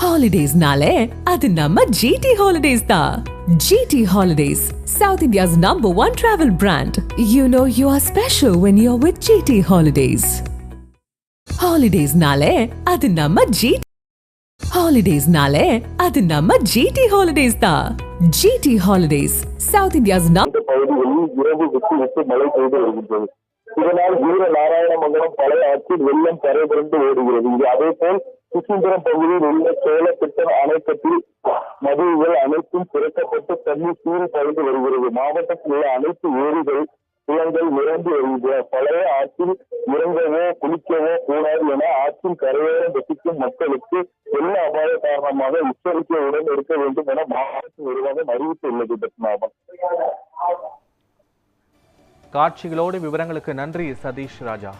ஹாலிடேஸ்னாலே அது நம்ம ஜிடி ஹாலிடேஸ் தான் GT holidays South India's number one travel brand you know you are special when you are with GT holidays ஹாலிடேஸ்னாலே அது நம்ம ஜிடி ஹாலிடேஸ்னாலே அது நம்ம ஜிடி ஹாலிடேஸ் தான் GT holidays South India's number பகுதிகளில் இரவு விட்டு விட்டு மழை பெய்து வருகின்றது. இதனால் வீர நாராயணமங்கலம் பழைய ஆற்றில் வெள்ளம் கரை புரண்டு ஓடுகிறது. இது அதே போல் கிருஷ்ணபுரம் பகுதியில் உள்ள சோழத்திட்டம் அணைக்கட்டில் மதுவுகள் அனைத்தும் திறக்கப்பட்டு தண்ணீர் சீறி பறந்து வருகிறது. மாவட்டத்தில் உள்ள அனைத்து ஏரிகள் குளங்கள் நிரம்பி வருகின்றன பழைய ஆற்றில் இறங்கவோ குளிக்கவோ கூடாது என ஆற்றின் கரையோரம் வசிக்கும் மக்களுக்கு வெள்ள அபாய காரணமாக எச்சரிக்கையுடன் இருக்க வேண்டும் என மாவட்ட நிர்வாகம் அறிவித்துள்ளது பத்மநாபன். காட்சிகளோடு விவரங்களுக்கு நன்றி சதீஷ் ராஜா.